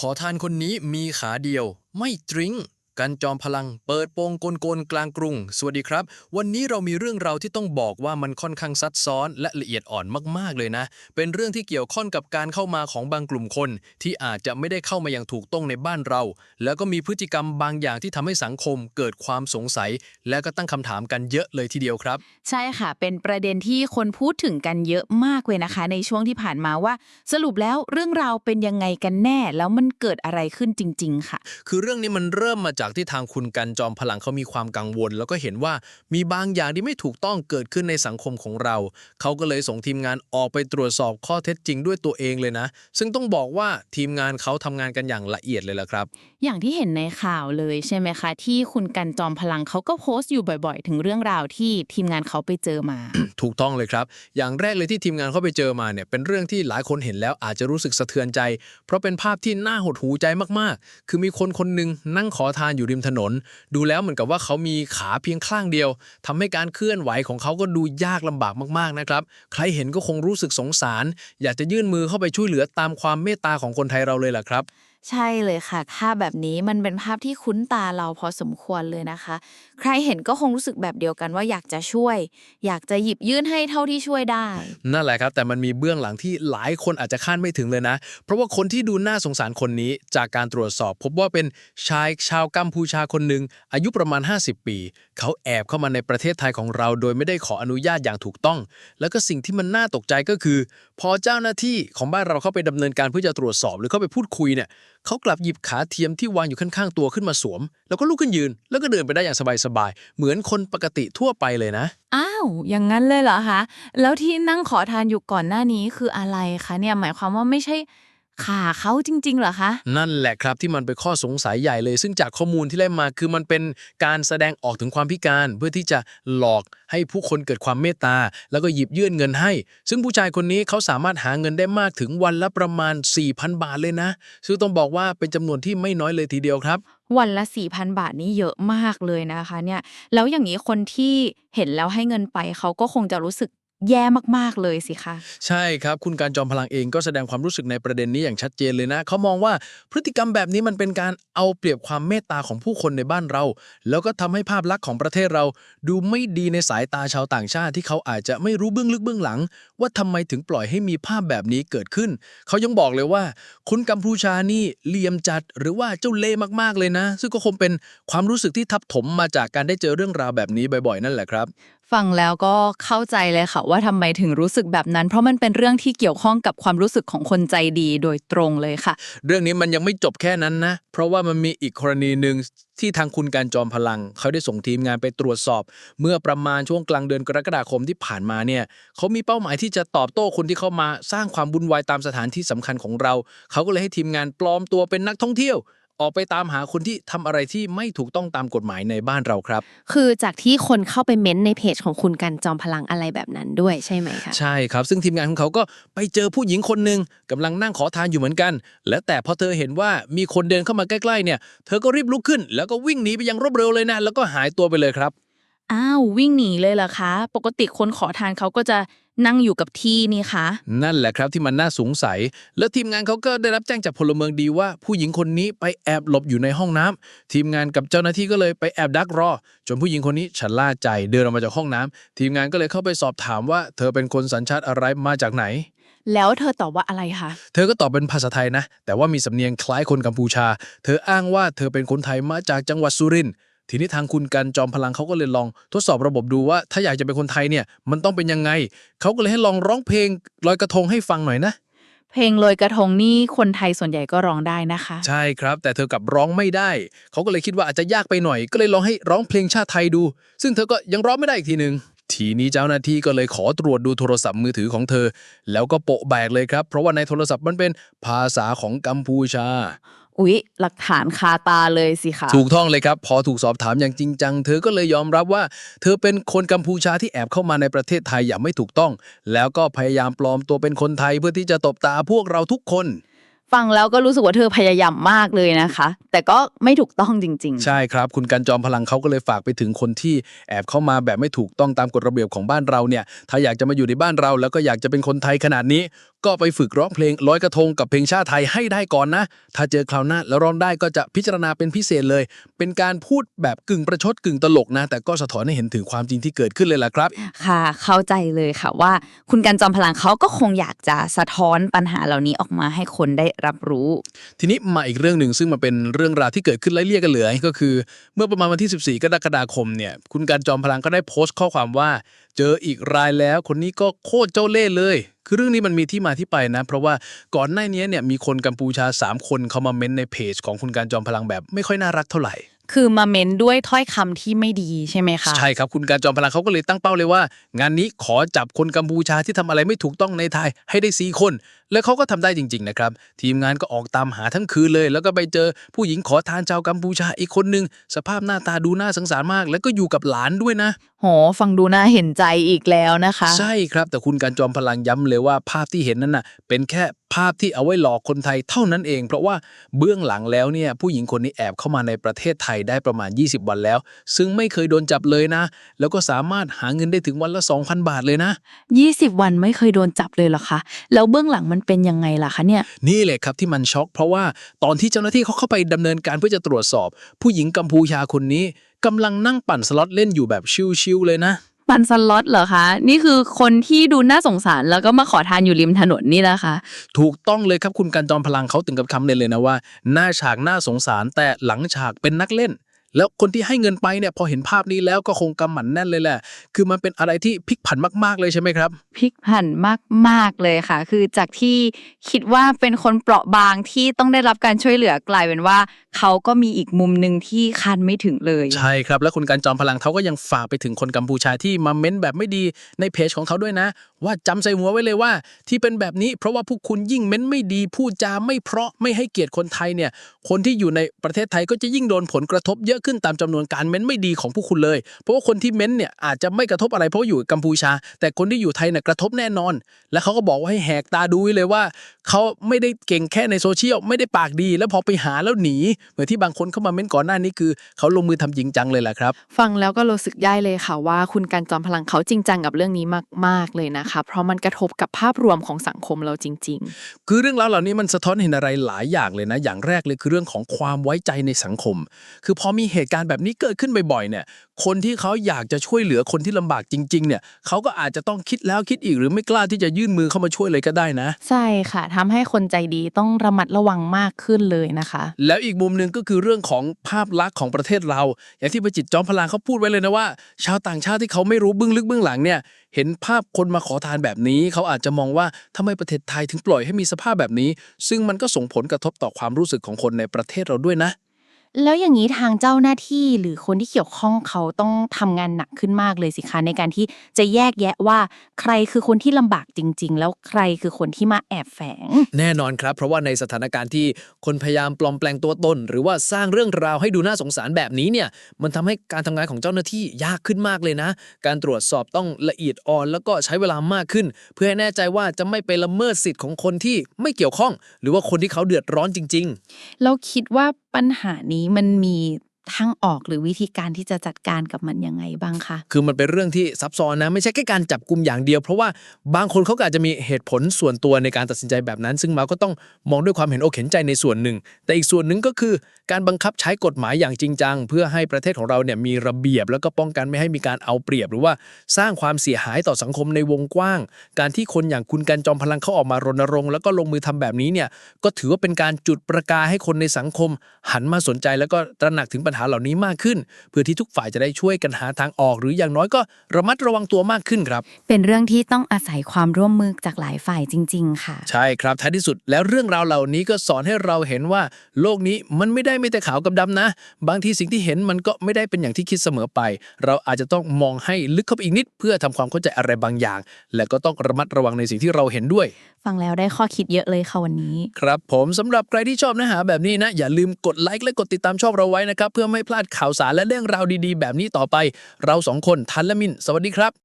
ขอทานคนนี้มีขาเดียว ไม่ดริ้ง กันจอมพลัง เปิดโปงกลโกนกลางกรุง สวัสดีครับ วันนี้เรามีเรื่องราวที่ต้องบอกว่ามันค่อนข้างซับซ้อน และละเอียดอ่อนมากๆเลยนะ เป็นเรื่องที่เกี่ยวข้องกับการเข้ามาของบางกลุ่มคน ที่อาจจะไม่ได้เข้ามาอย่างถูกต้องในบ้านเรา แล้วก็มีพฤติกรรมบางอย่างที่ทำให้สังคมเกิดความสงสัย และก็ตั้งคำถามกันเยอะเลยทีเดียวครับ ใช่ค่ะ เป็นประเด็นที่คนพูดถึงกันเยอะมากเลยนะคะ ในช่วงที่ผ่านมาว่า สรุปแล้วเรื่องราวเป็นยังไงกันแน่ แล้วมันเกิดอะไรขึ้นจริง ๆ ค่ะ คือเรื่องนี้มันเริ่มมาจากที่ทางคุณกันจอมพลังเขามีความกังวล แล้วก็เห็นว่ามีบางอย่างที่ไม่ถูกต้องเกิดขึ้นในสังคมของเรา เขาก็เลยส่งทีมงานออกไปตรวจสอบข้อเท็จจริงด้วยตัวเองเลยนะ ซึ่งต้องบอกว่าทีมงานเขาทำงานกันอย่างละเอียดเลยล่ะครับ อย่างที่เห็นในข่าวเลยใช่ไหมคะ ที่คุณกันจอมพลังเขาก็โพสต์อยู่บ่อย ๆ ถึงเรื่องราวที่ทีมงานเขาไปเจอมา ถูกต้องเลยครับ อย่างแรกเลยที่ทีมงานเขาไปเจอมาเนี่ยเป็นเรื่องที่หลายคนเห็นแล้วอาจจะรู้สึกสะเทือนใจ เพราะเป็นภาพที่น่าหดหูใจมากๆ คือมีคนคนหนึ่งนั่งขอทานอยู่ริมถนน ดูแล้วเหมือนกับว่าเขามีขาเพียงข้างเดียวทำให้การเคลื่อนไหวของเขาก็ดูยากลำบากมากๆนะครับ ใครเห็นก็คงรู้สึกสงสาร อยากจะยื่นมือเข้าไปช่วยเหลือตามความเมตตาของคนไทยเราเลยล่ะครับ ใช่เลยค่ะภาพแบบนี้มันเป็นภาพที่คุ้นตาเราพอสมควรเลยนะคะ ใครเห็นก็คงรู้สึกแบบเดียวกันว่าอยากจะช่วย อยากจะหยิบยื่นให้เท่าที่ช่วยได้ นั่นแหละครับ แต่มันมีเบื้องหลังที่หลายคนอาจจะคาดไม่ถึงเลยนะ เพราะว่าคนที่ดูน่าสงสารคนนี้จากการตรวจสอบ พบว่าเป็นชายชาวกัมพูชาคนหนึ่งอายุประมาณ 50 ปี เขาแอบเข้ามาในประเทศไทยของเรา โดยไม่ได้ขออนุญาตอย่างถูกต้อง แล้วก็สิ่งที่มันน่าตกใจก็คือ พอเจ้าหน้าที่ของบ้านเราเข้าไปดำเนินการเพื่อจะตรวจสอบ หรือเข้าไปพูดคุยเนี่ย เขากลับหยิบขาเทียมที่วางอยู่ข้างๆตัวขึ้นมาสวม แล้วก็ลุกขึ้นยืน แล้วก็เดินไปได้อย่างสบายๆ เหมือนคนปกติทั่วไปเลยนะ อ้าว อย่างนั้นเลยเหรอคะ แล้วที่นั่งขอทานอยู่ก่อนหน้านี้คืออะไรคะเนี่ย หมายความว่าไม่ใช่ ขาเขาจริง ๆ เหรอคะ นั่นแหละครับที่มันเป็นข้อสงสัยใหญ่เลย ซึ่งจากข้อมูลที่ได้มาคือมันเป็นการแสดงออกถึงความพิการเพื่อที่จะหลอกให้ผู้คนเกิดความเมตตา แล้วก็หยิบยื่นเงินให้ ซึ่งผู้ชายคนนี้เขาสามารถหาเงินได้มากถึงวันละประมาณ 4,000 บาทเลยนะ ซึ่งต้องบอกว่าเป็นจำนวนที่ไม่น้อยเลยทีเดียวครับ วันละ 4,000 บาทนี่เยอะมากเลยนะคะเนี่ยแล้วอย่างนี้คนที่เห็นแล้วให้เงินไปเขาก็คงจะรู้สึก แย่มากๆเลยสิคะ ใช่ครับ คุณการจอมพลังเองก็แสดงความรู้สึกในประเด็นนี้อย่างชัดเจนเลยนะ เขามองว่าพฤติกรรมแบบนี้มันเป็นการเอาเปรียบความเมตตาของผู้คนในบ้านเรา แล้วก็ทำให้ภาพลักษณ์ของประเทศเรา ดูไม่ดีในสายตาชาวต่างชาติที่เขาอาจจะไม่รู้เบื้องลึกเบื้องหลัง ว่าทำไมถึงปล่อยให้มีภาพแบบนี้เกิดขึ้น เขายังบอกเลยว่า คุณกัมพูชานี่เลี่ยมจัด หรือว่าเจ้าเล่มากๆเลยนะ ซึ่งก็คงเป็นความรู้สึกที่ทับถมมาจากการได้เจอเรื่องราวแบบนี้บ่อยๆ นั่นแหละครับ ฟังแล้วก็เข้าใจเลยค่ะว่าทำไมถึงรู้สึกแบบนั้น เพราะมันเป็นเรื่องที่เกี่ยวข้องกับความรู้สึกของคนใจดีโดยตรงเลยค่ะ เรื่องนี้มันยังไม่จบแค่นั้นนะ เพราะว่ามันมีอีกกรณีหนึ่งที่ทางคุณการจอมพลัง เขาได้ส่งทีมงานไปตรวจสอบ เมื่อประมาณช่วงกลางเดือนกรกฎาคมที่ผ่านมาเนี่ยเขามีเป้าหมายที่จะตอบโต้คนที่เข้ามาสร้างความวุ่นวายตามสถานที่สำคัญของเรา เขาก็เลยให้ทีมงานปลอมตัวเป็นนักท่องเที่ยว ออกไปตามหาคนที่ทำอะไรที่ไม่ถูกต้องตามกฎหมายในบ้านเราครับ คือจากที่คนเข้าไปเม้นต์ในเพจของคุณกันจอมพลังอะไรแบบนั้นด้วยใช่ไหมคะ ใช่ครับ ซึ่งทีมงานของเขาก็ไปเจอผู้หญิงคนหนึ่งกำลังนั่งขอทานอยู่เหมือนกัน และแต่พอเธอเห็นว่ามีคนเดินเข้ามาใกล้ๆเนี่ย เธอก็รีบลุกขึ้น แล้วก็วิ่งหนีไปอยังรวดเร็วเลยนะ แล้วก็หายตัวไปเลยครับ อ้าว วิ่งหนีเลยเหรอคะ ปกติคนขอทานเขาก็จะ นั่งอยู่กับที่นี่คะ นั่นแหละครับที่มันน่าสงสัย แล้วทีมงานเขาก็ได้รับแจ้งจากพลเมืองดีว่า ผู้หญิงคนนี้ไปแอบหลบอยู่ในห้องน้ำทีมงานกับเจ้าหน้าที่ก็เลยไปแอบดักรอ จนผู้หญิงคนนี้ชะล่าใจเดินออกมาจากห้องน้ำทีมงานก็เลยเข้าไปสอบถามว่า เธอเป็นคนสัญชาติอะไรมาจากไหน แล้วเธอตอบว่าอะไรคะ เธอก็ตอบเป็นภาษาไทยนะ แต่ว่ามีสำเนียงคล้ายคนกัมพูชา เธออ้างว่าเธอเป็นคนไทยมาจากจังหวัดสุรินทร์ ทีนี้ทางคุณกันจอมพลังเขาก็เลยลองทดสอบระบบดูว่า ถ้าอยากจะเป็นคนไทยเนี่ยมันต้องเป็นยังไง เขาก็เลยให้ลองร้องเพลงลอยกระทงให้ฟังหน่อยนะ เพลงลอยกระทงนี่คนไทยส่วนใหญ่ก็ร้องได้นะคะ ใช่ครับ แต่เธอกลับร้องไม่ได้ เขาก็เลยคิดว่าอาจจะยากไปหน่อย ก็เลยลองให้ร้องเพลงชาติไทยดู ซึ่งเธอก็ยังร้องไม่ได้อีกทีหนึ่งทีนี้เจ้าหน้าที่ก็เลยขอตรวจดูโทรศัพท์มือถือของเธอ แล้วก็โปะแบกเลยครับ เพราะว่าในโทรศัพท์มันเป็นภาษาของกัมพูชา อุ๊ย หลักฐานคาตาเลยสิคะถูกต้องเลยครับ พอถูกสอบถามอย่างจริงจัง เธอก็เลยยอมรับว่า เธอเป็นคนกัมพูชาที่แอบเข้ามาในประเทศไทยอย่างไม่ถูกต้อง แล้วก็พยายามปลอมตัวเป็นคนไทยเพื่อที่จะตบตาพวกเราทุกคน ฟังแล้วก็รู้สึกว่าเธอพยายามมากเลยนะคะ แต่ก็ไม่ถูกต้องจริง ๆ ใช่ครับ คุณกันจอมพลังเขาก็เลยฝากไปถึงคนที่แอบเข้ามาแบบไม่ถูกต้องตามกฎระเบียบของบ้านเราเนี่ย ถ้าอยากจะมาอยู่ในบ้านเรา แล้วก็อยากจะเป็นคนไทยขนาดนี้ ก็ไปฝึกร้องเพลงลอยกระทงกับเพลงชาติไทยให้ได้ก่อนนะ ถ้าเจอคราวหน้าแล้วร้องได้ก็จะพิจารณาเป็นพิเศษเลย เป็นการพูดแบบกึ่งประชดกึ่งตลกนะ แต่ก็สะท้อนให้เห็นถึงความจริงที่เกิดขึ้นเลยล่ะครับ ค่ะ เข้าใจเลยค่ะว่า คุณกันจอมพลังเขาก็คงอยากจะสะท้อนปัญหาเหล่านี้ออกมาให้คนได้รับรู้ ทีนี้มาอีกเรื่องหนึ่งซึ่งมันเป็นเรื่องราวที่เกิดขึ้นไล่เลี่ยกันเหลือก็คือ เมื่อประมาณวันที่ 14กรกฎาคมเนี่ยคุณการจอมพลังก็ได้โพสต์ข้อความว่า เจออีกรายแล้วคนนี้ก็โคตรเจ้าเล่ห์เลย คือเรื่องนี้มันมีที่มาที่ไปนะ เพราะว่าก่อนหน้านี้เนี่ยมีคนกัมพูชา 3 คนเข้ามาเม้นในเพจของคุณการจอมพลังแบบ ไม่ค่อยน่ารักเท่าไหร่ คือมาเมนด้วยถ้อยคำที่ไม่ดีใช่ไหมคะ ใช่ครับคุณการจอมพลังเขาก็เลยตั้งเป้าเลยว่า งานนี้ขอจับคนกัมพูชาที่ทำอะไรไม่ถูกต้องในไทยให้ได้สี่คนแล้วเขาก็ทำได้จริงๆนะครับ ทีมงานก็ออกตามหาทั้งคืนเลย แล้วก็ไปเจอผู้หญิงขอทานชาวกัมพูชาอีกคนนึง สภาพหน้าตาดูน่าสงสารมาก แล้วก็อยู่กับหลานด้วยนะโหฟังดูน่าเห็นใจอีกแล้วนะคะ ใช่ครับแต่คุณการจอมพลังย้ำเลยว่าภาพที่เห็นนั้นน่ะเป็นแค่ภาพที่เอาไว้หลอกคนไทยเท่านั้นเอง เพราะว่าเบื้องหลังแล้วเนี่ยผู้หญิงคนนี้แอบเข้ามาในประเทศไทยได้ประมาณ 20 วันแล้ว ซึ่งไม่เคยโดนจับเลยนะ แล้วก็สามารถหาเงินได้ถึงวันละ 2,000 บาทเลยนะ 20 วันไม่เคยโดนจับเลยเหรอคะแล้วเบื้องหลังมันเป็นยังไงล่ะคะเนี่ย นี่แหละครับที่มันช็อกเพราะว่าตอนที่เจ้าหน้าที่เขาเข้าไปดำเนินการเพื่อจะตรวจสอบ ผู้หญิงกัมพูชาคนนี้กำลังนั่งปั่นสล็อตเล่นอยู่แบบชิลๆเลยนะปันสล็อตเหรอคะ นี่คือคนที่ดูน่าสงสารแล้วก็มาขอทานอยู่ริมถนนนี่นะคะ ถูกต้องเลยครับคุณการจอมพลังเขาถึงกับคำเน้นเลยนะว่า หน้าฉากน่าสงสารแต่หลังฉากเป็นนักเล่น แล้วคนที่ให้เงินไปเนี่ยพอเห็นภาพนี้แล้วก็คงกำหมัดแน่นเลยแหละ คือมันเป็นอะไรที่พลิกผันมากๆเลยใช่ไหมครับ พลิกผันมากๆเลยค่ะ คือจากที่คิดว่าเป็นคนเปราะบางที่ต้องได้รับการช่วยเหลือกลายเป็นว่า เขาก็มีอีกมุมหนึ่งที่คาดไม่ถึงเลย ใช่ครับ แล้วคุณการจอมพลังเขาก็ยังฝากไปถึงคนกัมพูชาที่มาเม้นแบบไม่ดีในเพจของเขาด้วยนะ ว่าจำใส่หัวไว้เลยว่า ที่เป็นแบบนี้เพราะว่าพวกคุณยิ่งเม้นไม่ดีพูดจาไม่เพราะไม่ให้เกียรติคนไทยเนี่ยคนที่อยู่ในประเทศไทยก็จะยิ่งโดนผลกระทบเยอะขึ้นตามจำนวนการเม้นไม่ดีของพวกคุณเลย เพราะว่าคนที่เม้นเนี่ยอาจจะไม่กระทบอะไรเพราะว่าอยู่กัมพูชา แต่คนที่อยู่ไทยเนี่ยกระทบแน่นอน และเขาก็บอกว่าให้แหกตาดูไว้เลยว่าเขาไม่ได้เก่งแค่ในโซเชียลไม่ได้ปากดี แล้วพอไปหาแล้วหนี เหมือนที่บางคนเข้ามาเม้นก่อนหน้านี้คือเขาลงมือทำจริงจังเลยแหละครับ ฟังแล้วก็รู้สึกได้เลยค่ะว่า คุณกันจอมพลังเขาจริงจังกับเรื่องนี้มาก ๆเลยนะคะ เพราะมันกระทบกับภาพรวมของสังคมเราจริงคือเรื่องราวเหล่านี้มันสะท้อนเห็นอะไรหลายอย่างเลยนะ อย่างแรกเลยคือเรื่องของความไว้ใจในสังคม คือพอมีเหตุการณ์แบบนี้เกิดขึ้นบ่อยๆเนี่ย คนที่เขาอยากจะช่วยเหลือคนที่ลำบากจริงๆ เนี่ยเขาก็อาจจะต้องคิดแล้วคิดอีกหรือไม่กล้าที่จะยื่นมือเข้ามาช่วยเลยก็ได้นะๆใช่ค่ะทำให้คนใจดีต้องระมัดระวังมากขึ้นเลยนะคะ แล้วอีกมุมหนึ่งก็คือเรื่องของภาพลักษณ์ของประเทศเรา อย่างที่ประจิตรจอมพลังเขาพูดไว้เลยนะว่า ชาวต่างชาติที่เขาไม่รู้เบื้องลึกเบื้องหลังเนี่ยเห็นภาพคนมาขอทานแบบนี้ เขาอาจจะมองว่าทำไมประเทศไทยถึงปล่อยให้มีสภาพแบบนี้ ซึ่งมันก็ส่งผลกระทบต่อความรู้สึกของคนในประเทศเราด้วยนะ แล้วอย่างนี้ทางเจ้าหน้าที่หรือคนที่เกี่ยวข้องเขาต้องทำงานหนักขึ้นมากเลยสิคะในการที่จะแยกแยะว่าใครคือคนที่ลำบากจริง ๆ แล้วใครคือคนที่มาแอบแฝง แน่นอนครับ เพราะว่าในสถานการณ์ที่คนพยายามปลอมแปลงตัวตน หรือว่าสร้างเรื่องราวให้ดูน่าสงสารแบบนี้เนี่ยมันทำให้การทำงานของเจ้าหน้าที่ยากขึ้นมากเลยนะ การตรวจสอบต้องละเอียดอ่อน แล้วก็ใช้เวลามากขึ้น เพื่อให้แน่ใจว่าจะไม่ไปละเมิดสิทธิ์ของคนที่ไม่เกี่ยวข้อง หรือว่าคนที่เขาเดือดร้อนจริงๆแล้วคิดว่าปัญหานี้มันมี ทางออกหรือวิธีการที่จะจัดการกับมันยังไงบ้างคะคือมันเป็นเรื่องที่ซับซ้อนนะไม่ใช่แค่การจับกลุ่มอย่างเดียว เพราะว่าบางคนเขาก็อาจจะมีเหตุผลส่วนตัวในการตัดสินใจแบบนั้น ซึ่งมาก็ต้องมองด้วยความเห็นอกเห็นใจในส่วนหนึ่ง แต่อีกส่วนหนึ่งก็คือ การบังคับใช้กฎหมายอย่างจริงจังเพื่อให้ประเทศของเราเนี่ยมีระเบียบ แล้วก็ป้องกันไม่ให้มีการเอาเปรียบ หรือว่าสร้างความเสียหายต่อสังคมในวงกว้าง การที่คนอย่างคุณกันจอมพลังเขาออกมารณรงค์แล้วก็ลงมือทำแบบนี้เนี่ยก็ถือว่าเป็นการจุดประกายให้คนในสังคม หันมาสนใจแล้วก็ตระหนักถึงปัญหาเหล่านี้มากขึ้น เพื่อที่ทุกฝ่ายจะได้ช่วยกันหาทางออก หรืออย่างน้อยก็ระมัดระวังตัวมากขึ้นครับ เป็นเรื่องที่ต้องอาศัยความร่วมมือจากหลายฝ่ายจริง ๆ ค่ะ ใช่ครับท้ายที่สุดแล้วเรื่องราวเหล่านี้ก็สอนให้เราเห็นว่า โลกนี้มันไม่ได้ไม่แต่ขาวกับดำนะ บางทีสิ่งที่เห็นมันก็ไม่ได้เป็นอย่างที่คิดเสมอไป เราอาจจะต้องมองให้ลึกเข้าไปอีกนิด เพื่อทำความเข้าใจอะไรบางอย่าง และก็ต้องระมัดระวังในสิ่งที่เราเห็นด้วย ฟังแล้วได้ข้อคิดเยอะเลยค่ะวันนี้ ครับผมสำหรับใครที่ชอบเนื้อหาแบบนี้นะอย่าลืมกดไลค์และกดติดตามชอบเราไว้นะครับเพื่อไม่พลาดข่าวสารและเรื่องราวดีๆ แบบนี้ต่อไป เราสองคนทันและมิน สวัสดีครับ